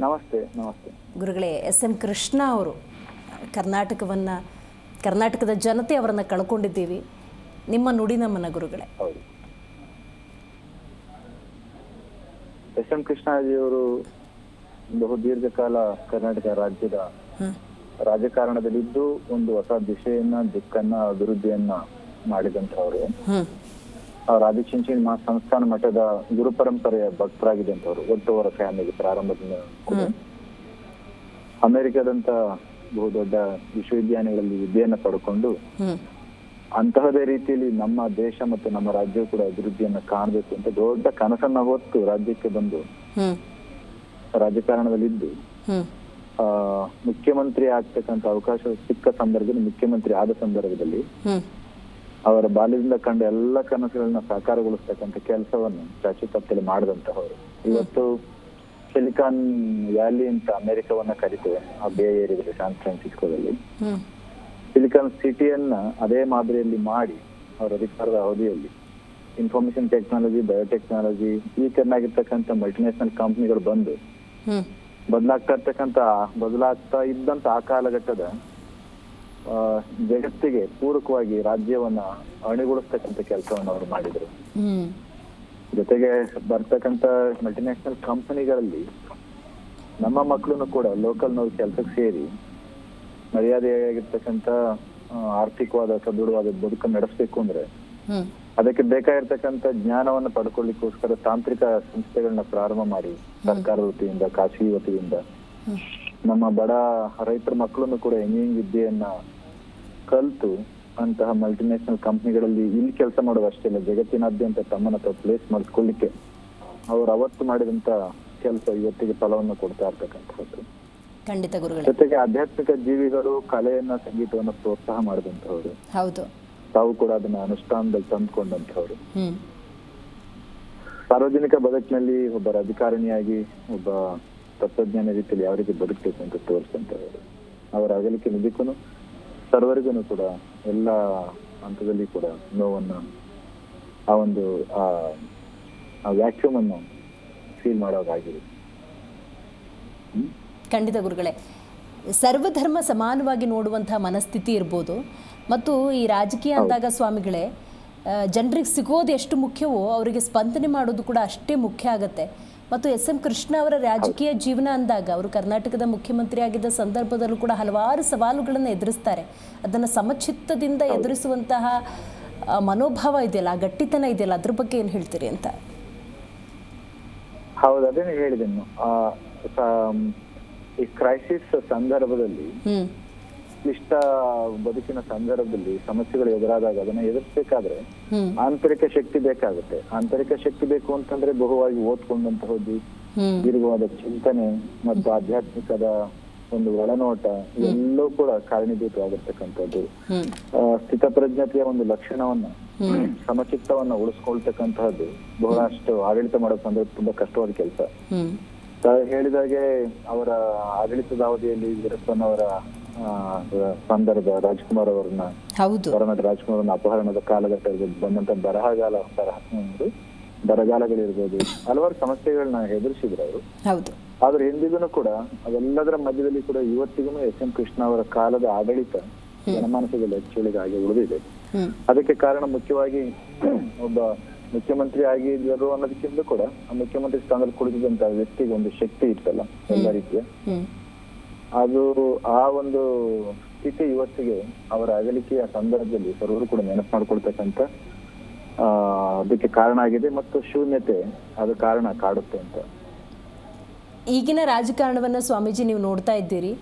ನಮಸ್ತೆ ನಮಸ್ತೆ. ಗುರುಗಳೇ ಎಸ್ ಎಂ ಕೃಷ್ಣ ಅವರು ಕರ್ನಾಟಕವನ್ನ ಕರ್ನಾಟಕದ ಜನತೆ ಅವರನ್ನು ಕಳ್ಕೊಂಡಿದ್ದೀವಿ. ನಿಮ್ಮ ನುಡಿ ನಮನ ಗುರುಗಳೇ. ಹೌದು. ಎಸ್ ಎಂ ಕೃಷ್ಣಾಜಿಯವರು ಬಹು ದೀರ್ಘಕಾಲ ಕರ್ನಾಟಕ ರಾಜ್ಯದ ರಾಜಕಾರಣದಲ್ಲಿದ್ದು ಒಂದು ಹೊಸ ದಿಶೆಯನ್ನ ದಿಕ್ಕನ್ನ ಅಭಿವೃದ್ಧಿಯನ್ನ ಮಾಡಿದಂತವರು ಅವ್ರ ಆದಿಚುಂಚನ ಮಹಾ ಸಂಸ್ಥಾನ ಮಠದ ಗುರು ಪರಂಪರೆಯ ಭಕ್ತರಾಗಿದೆ ಅಂತವ್ರು ಒಟ್ಟು ಅವರ ಫ್ಯಾಮಿಲಿ ಪ್ರಾರಂಭದಿಂದ. ಅಮೆರಿಕದಂತ ಬಹುದೊಡ್ಡ ವಿಶ್ವವಿದ್ಯಾಲಯಗಳಲ್ಲಿ ವಿದ್ಯೆಯನ್ನ ಪಡ್ಕೊಂಡು ಅಂತಹದೇ ರೀತಿಯಲ್ಲಿ ನಮ್ಮ ದೇಶ ಮತ್ತು ನಮ್ಮ ರಾಜ್ಯ ಕೂಡ ಅಭಿವೃದ್ಧಿಯನ್ನ ಕಾಣಬೇಕು ಅಂತ ದೊಡ್ಡ ಕನಸನ್ನ ಹೊತ್ತು ರಾಜ್ಯಕ್ಕೆ ಬಂದು ರಾಜಕಾರಣದಲ್ಲಿದ್ದು. ಆ ಮುಖ್ಯಮಂತ್ರಿ ಆಗ್ತಕ್ಕಂತ ಅವಕಾಶ ಸಿಕ್ಕ ಸಂದರ್ಭದಲ್ಲಿ ಮುಖ್ಯಮಂತ್ರಿ ಆದ ಸಂದರ್ಭದಲ್ಲಿ ಅವರ ಬಾಲ್ಯದಿಂದ ಕಂಡ ಎಲ್ಲ ಕನಸುಗಳನ್ನ ಸಾಕಾರಗೊಳಿಸ್ತಕ್ಕಂಥ ಕೆಲಸವನ್ನು ಚಾಚು ತಪ್ಪಲಿ ಮಾಡಿದಂತಹವರು. ಇವತ್ತು ಸಿಲಿಕಾನ್ ವ್ಯಾಲಿ ಅಂತ ಅಮೆರಿಕವನ್ನ ಕರಿತೇವೆ ಆ ಬೇ ಏರಿಯಾದಲ್ಲಿ ಸ್ಯಾನ್ ಫ್ರಾನ್ಸಿಸ್ಕೋದಲ್ಲಿ ಸಿಲಿಕಾನ್ ಸಿಟಿಯನ್ನ ಅದೇ ಮಾದರಿಯಲ್ಲಿ ಮಾಡಿ ಅವರ ಅಧಿಕಾರದ ಅವಧಿಯಲ್ಲಿ ಇನ್ಫಾರ್ಮೇಶನ್ ಟೆಕ್ನಾಲಜಿ ಬಯೋಟೆಕ್ನಾಲಜಿ ಈ ಚೆನ್ನಾಗಿರ್ತಕ್ಕಂಥ ಮಲ್ಟಿನ್ಯಾಷನಲ್ ಕಂಪ್ನಿಗಳು ಬಂದು ಬದಲಾಗ್ತಾ ಇರ್ತಕ್ಕಂಥ ಬದಲಾಗ್ತಾ ಇದ್ದಂತ ಆ ಕಾಲಘಟ್ಟದ ಜಗತ್ತಿಗೆ ಪೂರಕವಾಗಿ ರಾಜ್ಯವನ್ನ ಅಣಿಗೊಳಿಸ್ತಕ್ಕಂಥ ಕೆಲಸವನ್ನು ಅವರು ಮಾಡಿದ್ರು. ಜೊತೆಗೆ ಬರ್ತಕ್ಕಂತ ಮಲ್ಟಿನ್ಯಾಷನಲ್ ಕಂಪನಿಗಳಲ್ಲಿ ನಮ್ಮ ಮಕ್ಕಳನ್ನು ಕೂಡ ಲೋಕಲ್ನವ್ರು ಕೆಲಸಕ್ಕೆ ಸೇರಿ ಮರ್ಯಾದೆಯಾಗಿರ್ತಕ್ಕಂತ ಆರ್ಥಿಕವಾದ ಸದೃಢವಾದ ಬದುಕನ್ನು ನಡೆಸಬೇಕು ಅಂದ್ರೆ ಅದಕ್ಕೆ ಬೇಕಾಗಿರ್ತಕ್ಕಂತ ಜ್ಞಾನವನ್ನು ಪಡ್ಕೊಳ್ಳಿಕ್ಕೋಸ್ಕರ ತಾಂತ್ರಿಕ ಸಂಸ್ಥೆಗಳನ್ನ ಪ್ರಾರಂಭ ಮಾಡಿ ಸರ್ಕಾರದ ವತಿಯಿಂದ ಖಾಸಗಿ ವತಿಯಿಂದ ನಮ್ಮ ಬಡ ರೈತರ ಮಕ್ಕಳನ್ನು ಕೂಡ ಎಂಜಿನಿಯರಿಂಗ್ ವಿದ್ಯೆಯನ್ನ ಕಲ್ತು ಅಂತಹ ಮಲ್ಟಿನ್ಯಾಷನಲ್ ಕಂಪ್ನಿಗಳಲ್ಲಿ ಇಲ್ಲಿ ಕೆಲಸ ಮಾಡೋದು ಅಷ್ಟೇ ಇಲ್ಲ ಜಗತ್ತಿನಾದ್ಯಂತ ತಮ್ಮನ್ನ ತಾವು ಪ್ಲೇಸ್ ಮಾಡಿಸ್ಕೊಳ್ಳಿಕ್ಕೆ ಅವ್ರು ಅವತ್ತು ಮಾಡಿದಂತ ಕೆಲಸ ಇವತ್ತಿಗೆ ಫಲವನ್ನು ಕೊಡ್ತಾ ಇರ್ತಕ್ಕಂಥದ್ದು. ಖಂಡಿತ ಗುರುಗಳೇ. ಜೊತೆಗೆ ಆಧ್ಯಾತ್ಮಿಕ ಜೀವಿಗಳು ಕಲೆಯನ್ನ ಸಂಗೀತವನ್ನ ಪ್ರೋತ್ಸಾಹ ಮಾಡಿದಂತಹವ್ರು ಹೌದು. ತಾವು ಕೂಡ ಅದನ್ನ ಅನುಷ್ಠಾನದಲ್ಲಿ ತಂದ್ಕೊಂಡಂಥವ್ರು. ಸಾರ್ವಜನಿಕ ಬದುಕಿನಲ್ಲಿ ಒಬ್ಬ ರಾಜಕಾರಣಿಯಾಗಿ ಒಬ್ಬ ತತ್ವಜ್ಞಾನ ರೀತಿಯಲ್ಲಿ ಯಾವ ರೀತಿ ಬದುಕಬೇಕು ಅಂತ ತೋರಿಸ್ತಂತ ಅವರ. ಅಗಲಿಕೆ ನಿಜಕ್ಕೂ ಸರ್ವರಿಗೂ ಕೂಡ ಎಲ್ಲ ಹಂತದಲ್ಲಿ ಕೂಡ ನೋವನ್ನ ಆ ಒಂದು ಆ ವ್ಯಾಕ್ಯೂಮ್ ಅನ್ನು ಫೀಲ್ ಮಾಡೋದಾಗಿದೆ. ಖಂಡಿತ ಗುರುಗಳೇ. ಸರ್ವಧರ್ಮ ಸಮಾನವಾಗಿ ನೋಡುವಂತಹ ಮನಸ್ಥಿತಿ ಇರ್ಬೋದು. ಮತ್ತು ಈ ರಾಜಕೀಯ ಅಂದಾಗ ಸ್ವಾಮಿಗಳೇ ಜನರಿಗೆ ಸಿಗೋದು ಎಷ್ಟು ಮುಖ್ಯವೋ ಅವರಿಗೆ ಸ್ಪಂದನೆ ಮಾಡೋದು ಕೂಡ ಅಷ್ಟೇ ಮುಖ್ಯ ಆಗುತ್ತೆ. ಮತ್ತು ಎಸ್ ಎಂ ಕೃಷ್ಣ ಅವರ ರಾಜಕೀಯ ಜೀವನ ಅಂದಾಗ ಅವರು ಕರ್ನಾಟಕದ ಮುಖ್ಯಮಂತ್ರಿ ಆಗಿದ್ದ ಸಂದರ್ಭದಲ್ಲೂ ಕೂಡ ಹಲವಾರು ಸವಾಲುಗಳನ್ನು ಎದುರಿಸ್ತಾರೆ. ಅದನ್ನು ಸಮಚಿತ್ತದಿಂದ ಎದುರಿಸುವಂತಹ ಮನೋಭಾವ ಇದೆಯಲ್ಲ ಆ ಗಟ್ಟಿತನ ಇದೆಯಲ್ಲ ಅದ್ರ ಬಗ್ಗೆ ಏನು ಹೇಳ್ತೀರಿ ಅಂತ? ಹೌದು ಅದೇನು ಹೇಳಿದೆ ಈ ಕ್ರೈಸಿಸ್ ಸಂದರ್ಭದಲ್ಲಿ ಕ್ಲಿಷ್ಟ ಬದುಕಿನ ಸಂದರ್ಭದಲ್ಲಿ ಸಮಸ್ಯೆಗಳು ಎದುರಾದಾಗ ಅದನ್ನ ಎದುರಿಸಬೇಕಾದ್ರೆ ಆಂತರಿಕ ಶಕ್ತಿ ಬೇಕಾಗುತ್ತೆ. ಆಂತರಿಕ ಶಕ್ತಿ ಬೇಕು ಅಂತಂದ್ರೆ ಬಹುವಾಗಿ ಓದ್ಕೊಂಡಂತಹದ್ದು ಇರುವಾದ ದೀರ್ಘವಾದ ಚಿಂತನೆ ಮತ್ತು ಆಧ್ಯಾತ್ಮಿಕದ ಒಂದು ಒಳನೋಟ ಎಲ್ಲವೂ ಕೂಡ ಕಾರಣೀಭೂತವಾಗಿರ್ತಕ್ಕಂಥದ್ದು. ಸ್ಥಿತಪ್ರಜ್ಞತೆಯ ಒಂದು ಲಕ್ಷಣವನ್ನ ಸಮಚಿತ್ತವನ್ನ ಉಳಿಸ್ಕೊಳ್ತಕ್ಕಂತಹದ್ದು ಬಹಳಷ್ಟು ಆಡಳಿತ ಮಾಡೋ ಸಂದರ್ಭ ತುಂಬಾ ಕಷ್ಟವಾದ ಕೆಲಸ. ಹೇಳಿದಾಗೆ ಅವರ ಆಡಳಿತದ ಅವಧಿಯಲ್ಲಿ ವೀರಪ್ಪನವರ ಸಂದರ್ಭ ರಾಜ್ಕುಮಾರ್ ಅವರನ್ನ ಹೌದು. ರಾಜ್ಕುಮಾರ್ ಅಪಹರಣದ ಕಾಲಘಟ್ಟದಲ್ಲಿ ಬಂದಂತ ಬರಹಗಾಲ ಬರಗಾಲಗಳಿರ್ಬೋದು. ಹಲವಾರು ಸಮಸ್ಯೆಗಳನ್ನ ಎದುರಿಸಿದ್ರು ಅವರು. ಹೌದು. ಆದ್ರೆ ಹಿಂದಿಗೂ ಕೂಡ ಅವೆಲ್ಲದರ ಮಧ್ಯದಲ್ಲಿ ಕೂಡ ಇವತ್ತಿಗೂ ಎಸ್ ಎಂ ಕೃಷ್ಣ ಅವರ ಕಾಲದ ಆಡಳಿತ ಜನಮಾನಸದಲ್ಲಿ ಹೆಚ್ಚುಳಿಗಾಗಿ ಉಳಿದಿದೆ. ಅದಕ್ಕೆ ಕಾರಣ ಮುಖ್ಯವಾಗಿ ಒಬ್ಬ ಮುಖ್ಯಮಂತ್ರಿ ಆಗಿದ್ದರು ಅನ್ನೋದಕ್ಕಿಂತ ಕೂಡ ಆ ಮುಖ್ಯಮಂತ್ರಿ ಸ್ಥಾನದಲ್ಲಿ ಕುಳಿತಿದ್ದಂತಹ ವ್ಯಕ್ತಿಗೆ ಒಂದು ಶಕ್ತಿ ಇತ್ತಲ್ಲ ಎಲ್ಲ ರೀತಿಯ. ಅದು ಆ ಒಂದು ಸ್ಥಿತಿ ಇವತ್ತಿಗೆ ಅವರ ಅಗಲಿಕೆಯ ಸಂದರ್ಭದಲ್ಲಿ ಸರ್ವರು ಕೂಡ ನೆನಪು ಮಾಡ್ಕೊಳ್ತಕ್ಕಂತ ಅದಕ್ಕೆ ಕಾರಣ ಆಗಿದೆ ಮತ್ತು ಶೂನ್ಯತೆ ಅದು ಕಾರಣ ಕಾಡುತ್ತೆ ಅಂತ. ಈಗಿನ ರಾಜಕಾರಣವನ್ನ ಸ್ವಾಮೀಜಿ ನೀವು ನೋಡ್ತಾ ಇದ್ದೀರಿ.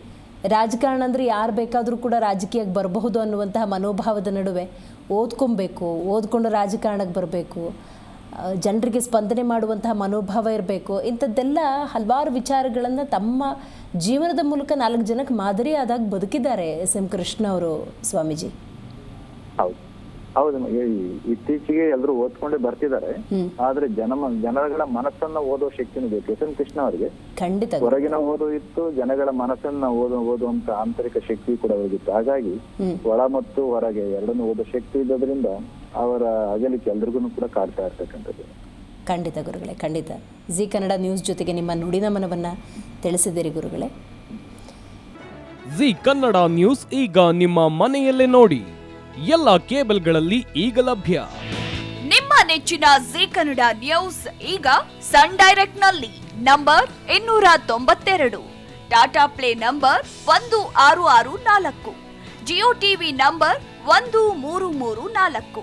ರಾಜಕಾರಣ ಅಂದ್ರೆ ಯಾರು ಬೇಕಾದರೂ ಕೂಡ ರಾಜಕೀಯಕ್ಕೆ ಬರಬಹುದು ಅನ್ನುವಂತಹ ಮನೋಭಾವದ ನಡುವೆ ಓದ್ಕೊಬೇಕು, ಓದ್ಕೊಂಡು ರಾಜಕಾರಣಕ್ಕೆ ಬರಬೇಕು. ಜನರಿಗೆ ಸ್ಪಂದನೆ ಮಾಡುವಂತಹ ಮನೋಭಾವ ಇರಬೇಕು. ಇಂಥದ್ದೆಲ್ಲ ಹಲವಾರು ವಿಚಾರಗಳನ್ನು ತಮ್ಮ ಜೀವನದ ಮೂಲಕ ನಾಲ್ಕು ಜನಕ್ಕೆ ಮಾದರಿಯಾದಾಗ ಬದುಕಿದ್ದಾರೆ ಎಸ್ ಎಂ ಕೃಷ್ಣ ಅವರು ಸ್ವಾಮೀಜಿ. ಹೌದು. ಇತ್ತೀಚೆಗೆ ಎಲ್ಲರೂ ಓದ್ಕೊಂಡೇ ಬರ್ತಿದ್ದಾರೆ. ಆದ್ರೆ ಜನ ಜನಗಳ ಮನಸ್ಸನ್ನ ಓದೋ ಶಕ್ತಿನೂ ಬೇಕು. ಎಸ್ ಎಂ ಕೃಷ್ಣ ಅವರಿಗೆ. ಖಂಡಿತ ಹೊರಗಿನ ಓದು ಇತ್ತು ಜನಗಳ ಮನಸ್ಸನ್ನ ಓದೋ ಓದುವಂತ ಆಂತರಿಕ ಶಕ್ತಿ ಕೂಡ ಹೋಗಿತ್ತು. ಹಾಗಾಗಿ. ಒಳ ಮತ್ತು ಹೊರಗೆ ಎರಡನ್ನೂ ಓದೋ ಶಕ್ತಿ ಇದ್ದದ್ರಿಂದ ಅವರ ಅಗಲಿಕೆ ಎಲ್ರಿಗೂ ಕೂಡ ಕಾಡ್ತಾ ಇರ್ತಕ್ಕಂಥದ್ದು. ಖಂಡಿತ ಗುರುಗಳೇ ಖಂಡಿತ. ಜಿ ಕನ್ನಡ ನ್ಯೂಸ್ ಜೊತೆಗೆ ನಿಮ್ಮ ನುಡಿನಮನವನ್ನು ತಿಳಿಸಿದಿರಿ ಗುರುಗಳೇ. ಜಿ ಕನ್ನಡ ನ್ಯೂಸ್ ಈಗ ನಿಮ್ಮ ಮನೆಯಲ್ಲೇ ನೋಡಿ. ಎಲ್ಲ ಕೇಬಲ್ಗಳಲ್ಲಿ ಈಗ ಲಭ್ಯ. ನಿಮ್ಮ ನೆಚ್ಚಿನ ಜಿ ಕನ್ನಡ ನ್ಯೂಸ್ ಈಗ ಸನ್ ಡೈರೆಕ್ಟ್ನಲ್ಲಿ ನಂಬರ್ ಇನ್ನೂರ ತೊಂಬತ್ತೆರಡು. ಟಾಟಾ ಪ್ಲೇ ನಂಬರ್ ಒಂದು ಆರು ಆರು ನಾಲ್ಕು. ಜಿಯೋ ಟಿವಿ ನಂಬರ್ ಒಂದು ಮೂರು ಮೂರು ನಾಲ್ಕು.